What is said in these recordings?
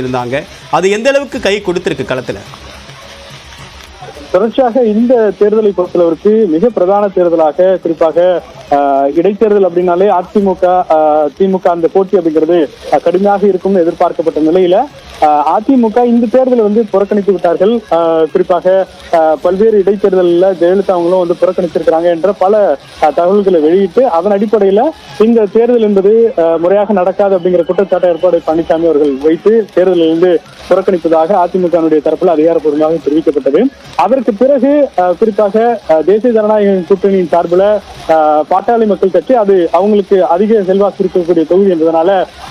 இருந்தாங்க அது எந்த அளவுக்கு கை கொடுத்திருக்கு களத்துல? தொடர்ச்சியாக இந்த தேர்தலை பொறுத்தளவிற்கு மிக பிரதான தேர்தலாக குறிப்பாக இடைத்தேர்தல் அப்படின்னாலே அதிமுக திமுக அந்த போட்டி அப்படிங்கிறது கடுமையாக இருக்கும் எதிர்பார்க்கப்பட்ட நிலையில அதிமுக இந்த தேர்தலை வந்து புறக்கணித்து விட்டார்கள். குறிப்பாக பல்வேறு இடைத்தேர்தலில் ஜெயலலிதா அவங்களும் வந்து புறக்கணித்திருக்கிறாங்க என்ற பல தகவல்களை வெளியிட்டு அதன் அடிப்படையில் இந்த தேர்தல் என்பது முறையாக நடக்காது அப்படிங்கிற குற்றச்சாட்டை ஏற்பாடு பழனிசாமி அவர்கள் வைத்து தேர்தலிலிருந்து புறக்கணிப்பதாக அதிமுகவினுடைய தரப்பில் அதிகாரப்பூர்வமாக தெரிவிக்கப்பட்டது. அதற்கு பிறகு குறிப்பாக தேசிய ஜனநாயக கூட்டணியின் சார்பில் பாட்டாளி மக்கள் கட்சி அது அவங்களுக்கு அதிக செல்வாக்கு இருக்கக்கூடிய தொகுதி என்பதனால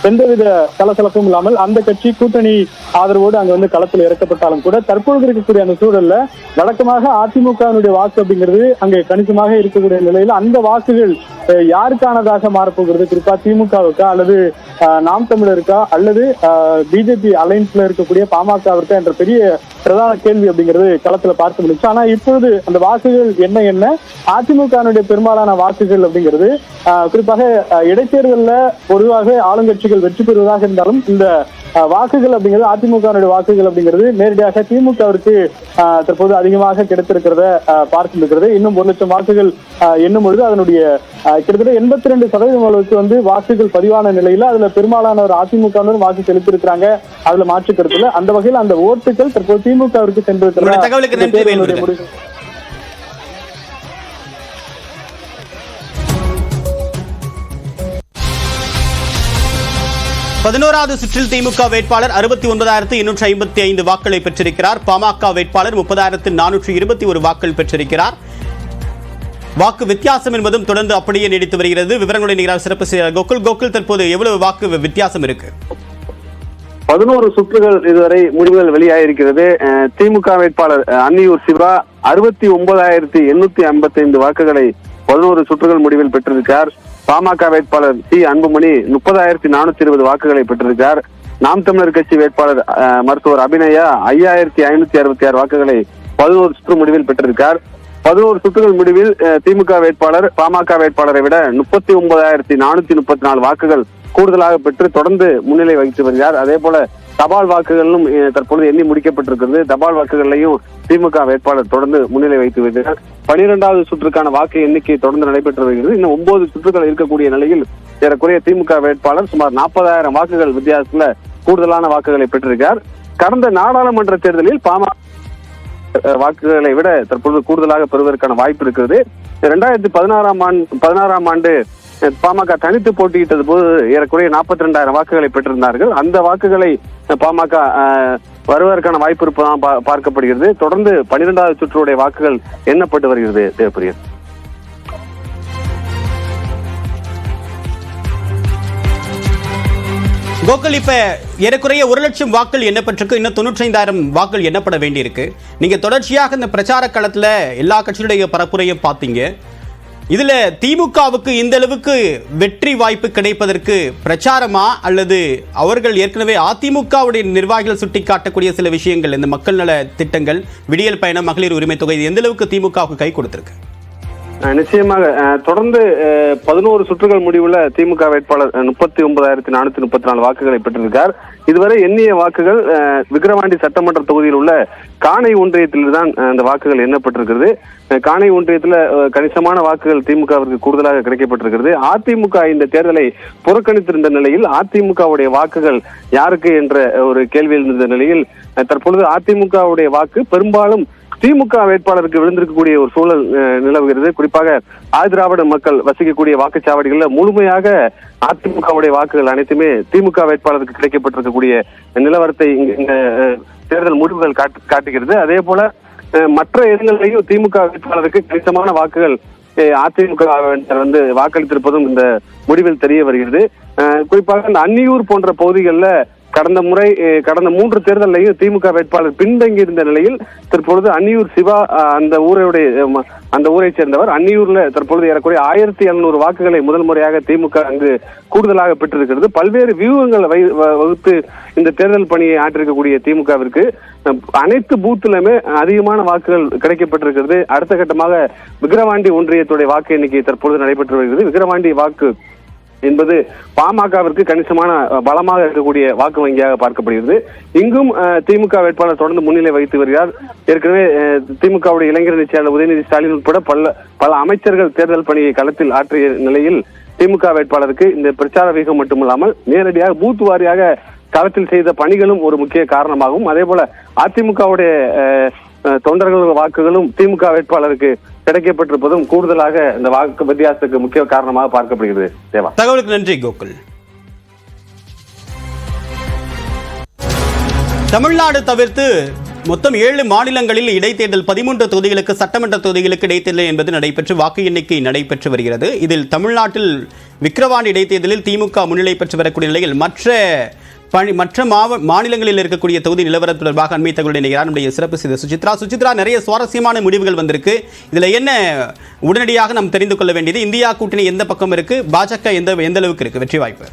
எந்தவித சலசலப்பும் இல்லாமல் அந்த கட்சி கூட்டணி ஆதரவோடு அங்க வந்து களத்தில் இறக்கப்பட்டாலும் கூட தற்பொழுது இருக்கக்கூடிய அந்த சூழல்ல வழக்கமாக அதிமுகவினுடைய வாக்கு அப்படிங்கிறது அங்கே கணிசமாக இருக்கக்கூடிய நிலையில அந்த வாக்குகள் யாருக்கானதாக மாறப்போகிறது? குறிப்பா திமுகவுக்கா அல்லது நாம் தமிழருக்கா? அல்லது பிஜேபி அலைன்ஸ்ல இருக்கக்கூடிய பாமகவிற்கா? என்ற பெரிய பிரதான கேள்வி அப்படிங்கிறது களத்துல பார்க்க முடிச்சு. ஆனா இப்பொழுது அந்த வாக்குகள் என்ன என்ன? அதிமுகவினுடைய பெரும்பாலான வாக்குகள் அப்படிங்கிறது ஆஹ், குறிப்பாக இடைத்தேர்தல்ல பொதுவாக ஆளுங்கட்சிகள் வெற்றி பெறுவதாக இருந்தாலும் இந்த வாக்குகள் அப்படிங்கிறது அதிமுகவினுடைய வாக்குகள் அப்படிங்கிறது நேரடியாக திமுகவிற்கு தற்போது அதிகமாக கிடைத்திருக்கிறத இருக்கிறது இன்னும் ஒரு லட்சம் வாக்குகள் எண்ணும் பொழுது அதனுடைய கிட்டத்தட்ட எண்பத்தி ரெண்டு சதவீதம் அளவுக்கு வந்து வாக்குகள் பதிவான நிலையில அதுல பெரும்பாலானவர் அதிமுகவினர் வாக்கு செலுத்தியிருக்கிறாங்க. அதுல மாற்று கருத்துல அந்த வகையில் அந்த ஓட்டுகள் தற்போது திமுகவிற்கு சென்றிருக்கிறது? பதினோராவது சுற்றில் திமுக வேட்பாளர் அறுபத்தி ஒன்பதாயிரத்து எண்ணூற்றி ஐம்பத்தி ஐந்து வாக்களை பெற்றிருக்கிறார். பாமக வேட்பாளர் முப்பதாயிரத்து நானூற்று இருபத்தி ஒரு வாக்கள் பெற்றிருக்கிறார். வாக்கு வித்தியாசம் என்பதும் தொடர்ந்து அப்படியே நீடித்து வருகிறது. விவரங்களை நிகழ்ச்சி சிறப்பு செய்தியாளர் கோகுல். கோகுல் தற்போது எவ்வளவு வாக்கு வித்தியாசம் இருக்கு? பதினோரு சுற்றுகள் இதுவரை முடிவுகள் வெளியாகிருக்கிறது திமுக வேட்பாளர் அன்னியூர் சிவா அறுபத்தி ஒன்பதாயிரத்தி எண்ணூத்தி ஐம்பத்தி ஐந்து வாக்குகளை பதினோரு சுற்றுகள் முடிவில் பெற்றிருக்கிறார். பாமக வேட்பாளர் சி. அன்புமணி முப்பதாயிரத்தி நானூத்தி இருபது வாக்குகளை பெற்றிருக்கார் நாம் தமிழர் கட்சி வேட்பாளர் மருத்துவர் அபிநயா ஐயாயிரத்தி ஐநூத்தி அறுபத்தி ஆறு வாக்குகளை பதினோரு சுற்று முடிவில் பெற்றிருக்கார் பதினோரு சுற்றுகள் முடிவில் அஹ், திமுக வேட்பாளர் பாமக வேட்பாளரை விட முப்பத்தி ஒன்பதாயிரத்தி நானூத்தி முப்பத்தி நாலு வாக்குகள் கூடுதலாக பெற்று தொடர்ந்து முன்னிலை வகித்து வருகிறார். அதே போல தபால் வாக்குகளும் தற்பொழுது எண்ணி முடிக்கப்பட்டிருக்கிறது. தபால் வாக்குகளையும் திமுக வேட்பாளர் தொடர்ந்து முன்னிலை வைத்து வருகிறார் பனிரெண்டாவது சுற்றுக்கான வாக்கு எண்ணிக்கை தொடர்ந்து நடைபெற்று வருகிறது. இன்னும் ஒன்பது சுற்றுகள் இருக்கக்கூடிய நிலையில் ஏறக்குறைய திமுக வேட்பாளர் சுமார் நாற்பதாயிரம் வாக்குகள் வித்தியாசத்துல கூடுதலான வாக்குகளை பெற்றிருக்கார் கடந்த நாடாளுமன்ற தேர்தலில் பாமக வாக்குகளை விட தற்பொழுது கூடுதலாக பெறுவதற்கான வாய்ப்பு இருக்கிறது. இரண்டாயிரத்தி பதினாறாம் ஆண்டு பதினாறாம் ஆண்டு பாமக தனித்து போட்டியிட்டது போது ஏறக்குறைய நாற்பத்தி ரெண்டாயிரம் வாக்குகளை பெற்றிருந்தார்கள். அந்த வாக்குகளை பாமக வருவதற்கான வாய்ப்பு இருப்பதான் பா- பார்க்கப்படுகிறது. தொடர்ந்து பனிரெண்டாவது சுற்றுடைய வாக்குகள் எண்ணப்பட்டு வருகிறது தேவப்பிரியன் கோகுல் இப்போ ஏறக்குறைய ஒரு லட்சம் வாக்கள் எண்ணப்பட்டிருக்கு. இன்னும் தொண்ணூற்றைந்தாயிரம் வாக்கள் எண்ணப்பட வேண்டியிருக்கு. நீங்கள் தொடர்ச்சியாக இந்த பிரச்சார களத்தில் எல்லா கட்சியுடைய பரப்புரையும் பார்த்தீங்க. இதில் திமுகவுக்கு இந்த அளவுக்கு வெற்றி வாய்ப்பு கிடைப்பதற்கு பிரச்சாரமா அல்லது அவர்கள் ஏற்கனவே அதிமுகவுடைய நிர்வாகிகள் சுட்டிக்காட்டக்கூடிய சில விஷயங்கள் இந்த மக்கள் நல திட்டங்கள் விடியல் பயணம் மகளிர் உரிமை தொகை எந்த அளவுக்கு திமுகவுக்கு கை கொடுத்துருக்கு? நிச்சயமாக. தொடர்ந்து பதினோரு சுற்றுகள் முடிவுல திமுக வேட்பாளர் முப்பத்தி ஒன்பதாயிரத்தி நானூத்தி முப்பத்தி நாலு வாக்குகளை பெற்றிருக்கார். இதுவரை எண்ணிய வாக்குகள் விக்கிரவாண்டி சட்டமன்ற தொகுதியில் உள்ள காணை ஒன்றியத்தில் தான் அந்த வாக்குகள் எண்ணப்பட்டிருக்கிறது. காணை ஒன்றியத்துல கணிசமான வாக்குகள் திமுகவிற்கு கூடுதலாக கிடைக்கப்பட்டிருக்கிறது. அதிமுக இந்த தேர்தலை புறக்கணித்திருந்த நிலையில் அதிமுகவுடைய வாக்குகள் யாருக்கு என்ற ஒரு கேள்வி இருந்த நிலையில் தற்பொழுது அதிமுகவுடைய வாக்கு பெரும்பாலும் திமுக வேட்பாளருக்கு விழுந்திருக்கக்கூடிய ஒரு சூழல் நிலவுகிறது. குறிப்பாக ஆதிராவிட மக்கள் வசிக்கக்கூடிய வாக்குச்சாவடிகளில் முழுமையாக அதிமுகவுடைய வாக்குகள் அனைத்துமே திமுக வேட்பாளருக்கு கிடைக்கப்பட்டிருக்கக்கூடிய நிலவரத்தை இந்த தேர்தல் முடிவுகள் காட்டுகிறது. அதே போல மற்ற இடங்களிலேயும் திமுக வேட்பாளருக்கு கணிசமான வாக்குகள் அதிமுக வந்து வாக்களித்திருப்பதும் இந்த முடிவில் தெரிய வருகிறது. குறிப்பாக இந்த அன்னியூர் போன்ற பகுதிகளில் கடந்த முறை கடந்த மூன்று தேர்தலையும் திமுக வேட்பாளர் பின்தங்கி இருந்த நிலையில் தற்பொழுது அன்னியூர் சிவா அந்த ஊரையுடைய ம- அந்த ஊரை சேர்ந்தவர் அன்னியூர்ல தற்பொழுது ஏறக்குறைய ஆயிரத்தி எழுநூறு வாக்குகளை முதல் முறையாக திமுக அங்கு கூடுதலாக பெற்றிருக்கிறது. பல்வேறு வியூகங்களை வ- வகுத்து இந்த தேர்தல் பணியை ஆற்றிருக்கக்கூடிய திமுகவிற்கு அனைத்து பூத்திலுமே அதிகமான வாக்குகள் கிடைக்கப்பட்டிருக்கிறது. அடுத்த கட்டமாக விக்கிரவாண்டி ஒன்றியத்துடைய வாக்கு எண்ணிக்கை தற்பொழுது நடைபெற்று வருகிறது. விக்கிரவாண்டி வாக்கு என்பது பாமகவிற்கு கணிசமான பலமாக இருக்கக்கூடிய வாக்கு வங்கியாக பார்க்கப்படுகிறது. இங்கும் திமுக வேட்பாளர் தொடர்ந்து முன்னிலை வகித்து வருகிறார். ஏற்கனவே திமுகவுடைய இளைஞரணி செயலாளர் உதயநிதி ஸ்டாலின் உட்பட பல பல அமைச்சர்கள் தேர்தல் பணியை களத்தில் ஆற்றிய நிலையில் திமுக வேட்பாளருக்கு இந்த பிரச்சார வீகம் மட்டுமல்லாமல் நேரடியாக பூத் வாரியாக களத்தில் செய்த பணிகளும் ஒரு முக்கிய காரணமாகும். அதே போல அதிமுகவுடைய தொண்டர்களுடைய தொண்டர்கள் வாக்குகளும் திமுக வேட்பாளருக்கு கிடைக்கப்பட்டிருப்பதும் கூடுதலாக இந்த வாக்கு வித்தியாசத்துக்கு முக்கிய காரணமாக பார்க்கப்படுகிறது. தேவா. தகவலுக்கு நன்றி கோகுல். தமிழ்நாடு தவிர்த்து மொத்தம் ஏழு மாநிலங்களில் இடைத்தேர்தல் பதிமூன்று தொகுதிகளுக்கு சட்டமன்ற தொகுதிகளுக்கு இடைத்தேர்தல் என்பது நடைபெற்று வாக்கு எண்ணிக்கை நடைபெற்று வருகிறது. இதில் தமிழ்நாட்டில் விக்கிரவாண்டி இடைத்தேர்தலில் திமுக முன்னிலை பெற்று வரக்கூடிய நிலையில் மற்ற பணி மற்ற மாவ மாநிலங்களில் இருக்கக்கூடிய தொகுதி நிலவரம் தொடர்பாக அண்மை தகவலுடைய நம்முடைய சிறப்பு செய்த சுசித்ரா. சுசித்ரா நிறைய சுவாரஸ்யமான முடிவுகள் வந்திருக்கு. இதுல என்ன உடனடியாக நாம் தெரிந்து கொள்ள வேண்டியது? இந்தியா கூட்டணி எந்த பக்கம் இருக்கு? பாஜக எந்த எந்த அளவுக்கு இருக்கு? வெற்றி வாய்ப்பு.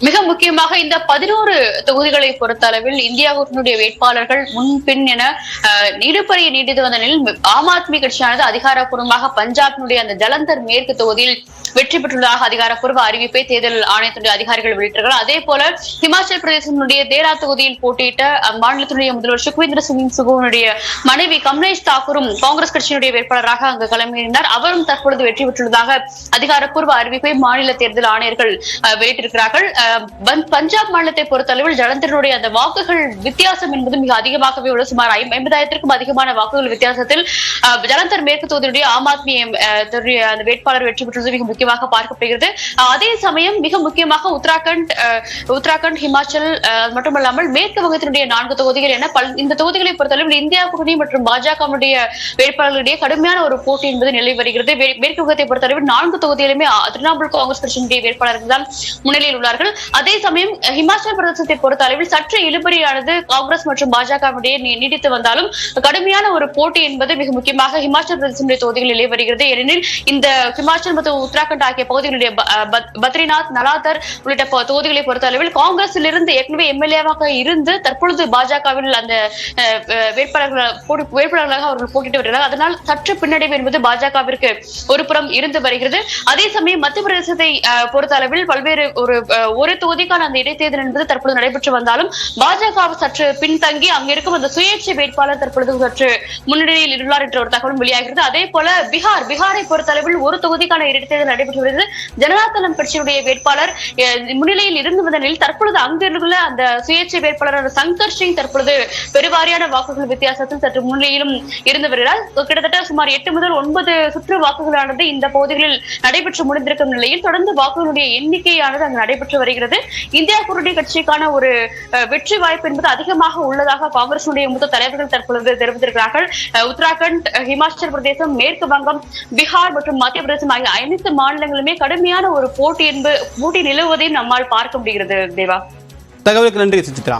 மிக முக்கியமாக இந்த பதினோரு தொகுதிகளை பொறுத்த அளவில் இந்தியா கூட்டணியுடைய வேட்பாளர்கள் முன்பின் என அஹ், இழுபறியை நீடித்து வந்த நிலையில் ஆம் ஆத்மி கட்சியானது அதிகாரப்பூர்வமாக பஞ்சாபினுடைய அந்த ஜலந்தர் மேற்கு தொகுதியில் வெற்றி பெற்றுள்ளதாக அதிகாரப்பூர்வ அறிவிப்பை தேர்தல் ஆணையத்துடைய அதிகாரிகள் வெளியிட்டார்கள். அதே போல ஹிமாச்சல் பிரதேசத்தினுடைய தேரா தொகுதியில் போட்டியிட்ட அம்மாநிலத்தினுடைய முதல்வர் சுக்வீந்திர சிங் சுகுவனுடைய மனைவி கமலேஷ் தாக்கூரும் காங்கிரஸ் கட்சியினுடைய வேட்பாளராக அங்கு களமிறந்தார் அவரும் தற்பொழுது வெற்றி பெற்றுள்ளதாக அதிகாரப்பூர்வ அறிவிப்பை மாநில தேர்தல் ஆணையர்கள் அஹ், வெளியிட்டிருக்கிறார்கள். அஹ், பஞ்சாப் மாநிலத்தை பொறுத்தளவில் ஜலந்தருடைய அந்த வாக்குகள் வித்தியாசம் என்பது மிக அதிகமாகவே உள்ளது. சுமார் ஐம்பதாயிரத்திற்கும் அதிகமான வாக்குகள் வித்தியாசத்தில் அஹ், ஜலந்தர் மேற்கு தொகுதியுடைய ஆம் ஆத்மி அந்த வேட்பாளர் வெற்றி பெற்றது மிக முக்கியமாக பார்க்கப்படுகிறது. அதே சமயம் மிக முக்கியமாக உத்தராகண்ட் உத்தராகண்ட் ஹிமாச்சல் அது மட்டுமல்லாமல் மேற்கு வங்கத்தினுடைய நான்கு தொகுதிகள் என பல் இந்த தொகுதிகளை பொறுத்தளவில் இந்தியா கூட்டணி மற்றும் பாஜகவுடைய வேட்பாளர்களிடையே கடுமையான ஒரு போட்டி என்பது நிலை வருகிறது. மேற்கு வங்கத்தை பொறுத்தளவில் நான்கு தொகுதியிலுமே திரிணாமுல் காங்கிரஸ் கட்சியினுடைய வேட்பாளர்கள் தான் முன்னிலையில் உள்ளார்கள். அதே சமயம் ஹிமாச்சல பிரதேசத்தை பொறுத்த அளவில் சற்று இழுபறியானது காங்கிரஸ் மற்றும் பாஜகவுடைய நீடித்து வந்தாலும் கடுமையான ஒரு போட்டி என்பது மிக முக்கியமாக ஹிமாச்சல் பிரதேசனுடைய தொகுதிகளில் நிலை வருகிறது. ஏனெனில் இந்த ஹிமாச்சல் மற்றும் உத்தராகண்ட் ஆகிய பகுதிகளுடைய பத்ரிநாத் நலாதர் உள்ளிட்ட தொகுதிகளை பொறுத்த அளவில் காங்கிரஸில் இருந்து ஏற்கனவே எம்எல்ஏவாக இருந்து தற்பொழுது பாஜகவில் அந்த வேட்பாளர்கள் வேட்பாளர்களாக அவர்கள் போட்டிட்டு வருகிறார் அதனால் சற்று பின்னடைவு என்பது பாஜகவிற்கு ஒரு புறம் இருந்து வருகிறது. அதே சமயம் மத்திய பிரதேசத்தை பொறுத்த அளவில் பல்வேறு ஒரு ஒரு தொகுதிக்கான அந்த இடைத்தேர்தல் என்பது தற்பொழுது நடைபெற்று வந்தாலும் பாஜக சற்று பின்தங்கி அங்க இருக்கும் அந்த சுயேட்சை வேட்பாளர் தற்பொழுது சற்று முன்னிலையில் உள்ளார் என்ற ஒரு தகவலும் வெளியாகிறது. அதே போல பீகார் பீகாரை பொறுத்தளவில் ஒரு தொகுதிக்கான இடைத்தேர்தல் நடைபெற்று வருகிறது ஜனதாதளம் கட்சியுடைய வேட்பாளர் முன்னிலையில் இருந்து வந்த நிலையில் தற்பொழுது அங்கிருந்துள்ள அந்த சுயேட்சை வேட்பாளர் சங்கர் சிங் தற்பொழுது பெருவாரியான வாக்குகள் வித்தியாசத்தில் சற்று முன்னிலையிலும் இருந்து வருகிறார். கிட்டத்தட்ட சுமார் எட்டு முதல் ஒன்பது சுற்று வாக்குகளானது இந்த பகுதிகளில் நடைபெற்று முடிந்திருக்கும் நிலையில் தொடர்ந்து வாக்குகளுடைய எண்ணிக்கையானது அங்கு நடைபெற்று வருகிறது. இந்தியா கூட்டணி கட்சிக்கான ஒரு வெற்றி வாய்ப்பு என்பது அதிகமாக உள்ளதாக காங்கிரசுடைய மூத்த தலைவர்கள் தற்பொழுது தெரிவித்திருக்கிறார்கள். உத்தராகண்ட் ஹிமாச்சல் பிரதேசம் மேற்கு வங்கம் பீகார் மற்றும் மத்திய பிரதேசம் ஆகிய அனைத்து மாநிலங்களுமே கடுமையான ஒரு போட்டி என்பது போட்டி நிலவுவதையும் நம்மால் பார்க்க முடிகிறது தேவா. தகவலுக்கு நன்றி சுசித்ரா.